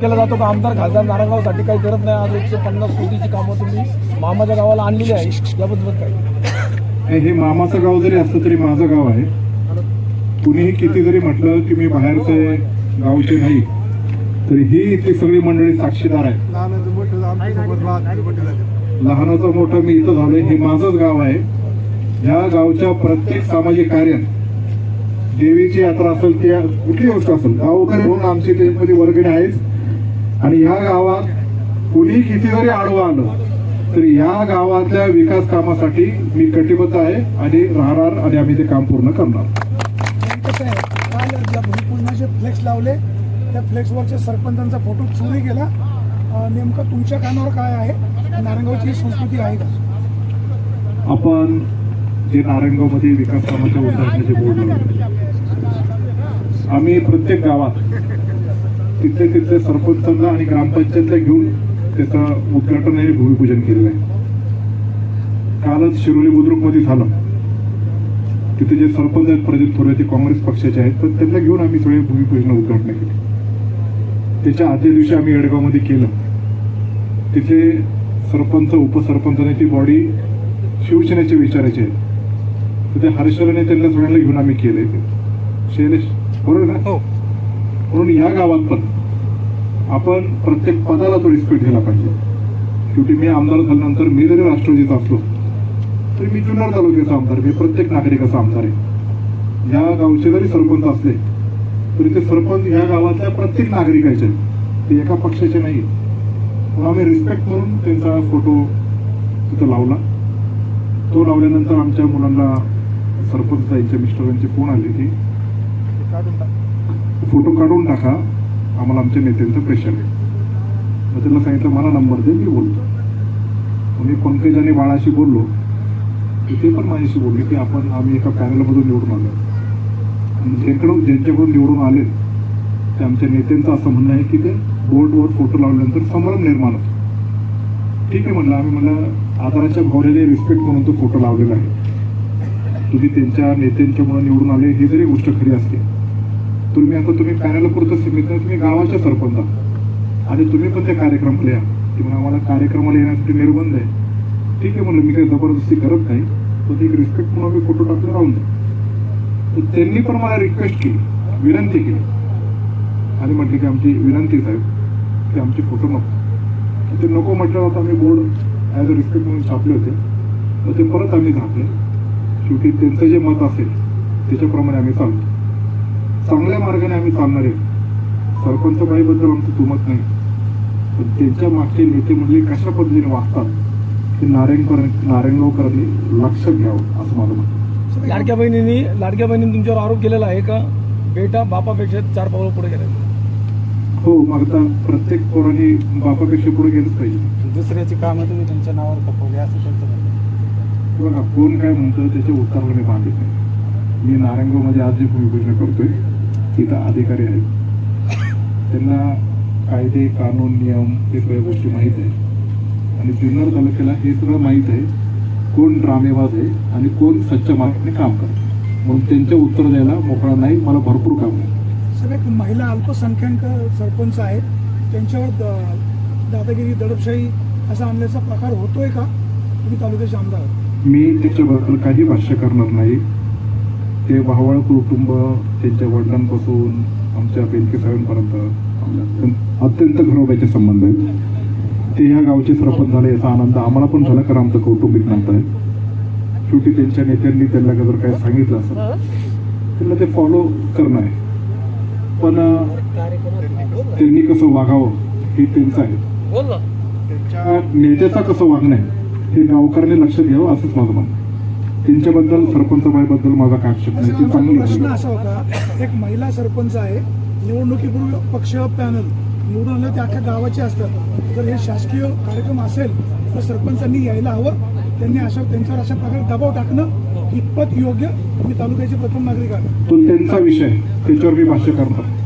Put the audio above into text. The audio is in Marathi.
केला जातो का? आमदार खासदार नारायणगावसाठी काही करत नाही. आज एकशे पन्नास कोटीची कामं तुम्ही मामाच्या गावाला आणलेली आहे याबद्दल काय? हे मामाचं गाव जरी असलं तरी माझं गाव आहे. कुणीही किती जरी म्हटलं की मी बाहेरचे गावचे नाही तरी ही इथली सगळी मंडळी साक्षीदार आहे लहानाचं मोठं मी इथं झालोय. हे माझंच गाव आहे. ह्या गावच्या प्रत्येक सामाजिक कार्यात देवीची यात्रा असेल त्या कुठली गोष्ट असेल गावकरी म्हणून आमची त्यामध्ये वर्गणी आहेच. आणि ह्या गावात कुणी किती जरी आडवं आलं तरी ह्या गावातल्या विकास कामासाठी मी कटिबद्ध आहे आणि राहणार आणि आम्ही ते काम पूर्ण करणार. भूमिपूजनाचे फ्लेक्स लावले त्या फ्लेक्सवरच्या सरपंचांचा फोटो चोरी गेला नेमकं तुमच्या कानावर काय आहे? नारायणगावची संस्कृती आहे का? आपण जे नारायणगावमध्ये विकास कामाच्या उद्घाटनाचे बोर्ड लावले आम्ही प्रत्येक गावात तिथले तिथले सरपंचांना आणि ग्रामपंचायतला घेऊन त्याचं उद्घाटन आणि भूमिपूजन केलेलं आहे. कालच शिरोली बुद्रुकमध्ये झालं. तिथे जे सरपंच आहेत प्रदीप थोरे ते काँग्रेस पक्षाचे आहेत तर त्यांना घेऊन आम्ही सगळे भूमिपूजन उद्घाटन केली. त्याच्या आदल्या दिवशी आम्ही येडगावमध्ये केलं. तिथे सरपंच उपसरपंचाने ती बॉडी शिवसेनेचे विचारायचे आहेत. तर ते हर्षलाने त्यांना सगळ्यांना घेऊन आम्ही केले शैलेश बरोबर ना? हो. म्हणून या गावात पण आपण प्रत्येक पदाला तो रिस्पेक्ट दिला पाहिजे. शेवटी मी आमदार झाल्यानंतर मी जरी राष्ट्रवादीचा असलो तरी मी जुन्नर तालुक्याचा आमदार मी प्रत्येक नागरिकाचा आमदार आहे. या गावचे जरी सरपंच असले तरी ते सरपंच ह्या गावातल्या प्रत्येक नागरिकाचे ते एका पक्षाचे नाही म्हणून आम्ही रिस्पेक्ट म्हणून त्यांचा फोटो तिथं लावला. तो लावल्यानंतर आमच्या मुलांना सरपंच यांच्या मिस्टरांचे फोन आले की फोटो काढून टाका. आम्हाला आमच्या नेत्यांचं प्रेशर आहे. मग त्यांना सांगितलं मला नंबर दे मी बोलतो. मी पंकज आणि बाळाशी बोललो. तिथे ते पण माझ्याशी बोलले की आपण आम्ही एका पॅनलमधून निवडून आलो. आणि ज्यांकडून ज्यांच्याकडून निवडून आले ते आमच्या नेत्यांचं असं म्हणणं आहे की ते बोर्डवर फोटो लावल्यानंतर संभ्रम निर्माण होतो. ठीक आहे म्हणलं आम्ही म्हणलं आदराच्या भावनेने रिस्पेक्ट म्हणून तो फोटो लावलेला आहे. तुम्ही त्यांच्या नेत्यांच्यामुळे निवडून आले ही जरी गोष्ट खरी असते तुम्ही आता तुम्ही पॅनल पुरतं सीमित नाही तुम्ही गावाच्या सरपंच आणि तुम्ही पण त्या कार्यक्रमाला या. की म्हणून आम्हाला कार्यक्रमाला येण्यासाठी निर्बंध आहे. ठीक आहे म्हणलं मी काही जबरदस्ती करत नाही पण एक रिस्पेक्ट म्हणून मी फोटो टाकून राहून द्या तर त्यांनी पण मला रिक्वेस्ट केली विनंती केली. आणि म्हटले की आमची विनंती साहेब की आमचे फोटो नको ते नको म्हटलं आता आम्ही बोर्ड ॲज अ रिस्पेक्ट म्हणून छापले होते. तर ते परत आम्ही झापले. शेवटी त्यांचं जे मत असेल त्याच्याप्रमाणे आम्ही चालतो. चांगल्या मार्गाने आम्ही चालणार आहे. सरपंच बाईबद्दल आमचं तुमत नाही. पण त्यांच्या मागचे नेते म्हणजे कशा पद्धतीने वागतात? हे नारायणकर नारायणगावकरांनी लक्षात घ्यावं असं मत आहे. लाडक्या बहिणींनी लाडक्या बहिणींनी तुमच्यावर आरोप केलेला आहे का? बेटा बापापेक्षा चार पावलं पुढे गेले. हो मग आता प्रत्येक पोरांनी बापापेक्षा पुढे गेलंच पाहिजे. दुसऱ्याची कामं तुम्ही तुमच्या नावावर खपवली असं त्यांचं. बघा कोण काय म्हणतं त्याच्या उत्तराला मी बांधित नाही मी नारायणगावमध्ये आज जी भूमिपूजन करतोय. तिथं अधिकारी आहेत. त्यांना कायदे कानून नियम हे सगळ्या गोष्टी माहीत आहे आणि जुन्नर तालुक्याला हे सगळं माहीत आहे. कोण ड्रामेबाज आहे आणि कोण सच्च्या मार्गाने काम करतं म्हणून त्यांच्या उत्तर द्यायला मोकळा नाही मला भरपूर काम आहे. सगळे महिला अल्पसंख्याक सरपंच आहेत. त्यांच्यावर दादागिरी दडपशाही असा आणल्याचा प्रकार होतोय का? तुम्ही तालुक्याचे आमदार. मी त्याच्याबद्दल काही भाष्य करणार नाही. ते भावळ कुटुंब त्यांच्या वडिलांपासून आमच्या बेनके साहेबांपर्यंत अत्यंत- घरोब्याचे संबंध आहेत. ते ह्या गावचे सरपंच झाले याचा आनंद आम्हाला पण झाला कारण आमचं कौटुंबिक नातं आहे. शेवटी त्यांच्या नेत्यांनी त्यांना जर काही सांगितलं असेल त्यांना ते फॉलो करणं आहे. पण त्यांनी कसं वागावं हे त्यांचं आहे. त्यांच्या नेत्याचा कसं वागणं आहे हे गावकऱ्यांनी लक्षात घ्यावं असंच माझं म्हणणं आहे. त्यांच्याबद्दल सरपंचबाईबद्दल माझा काय आक्षेप नाही. ती माझा चांगली प्रश्न. असा होता एक महिला सरपंच आहे निवडणुकीपूर्वी पक्ष पॅनल निवडून आले ते अख्ख्या गावाचे असतात. जर हे शासकीय कार्यक्रम असेल तर सरपंचांनी यायला हवं. त्यांनी अशा त्यांच्यावर अशा प्रकारे दबाव टाकणं इतपत योग्य मी तालुक्याचे प्रथम नागरिक आहे. तो त्यांचा विषय त्याच्यावर मी भाष्य करणार.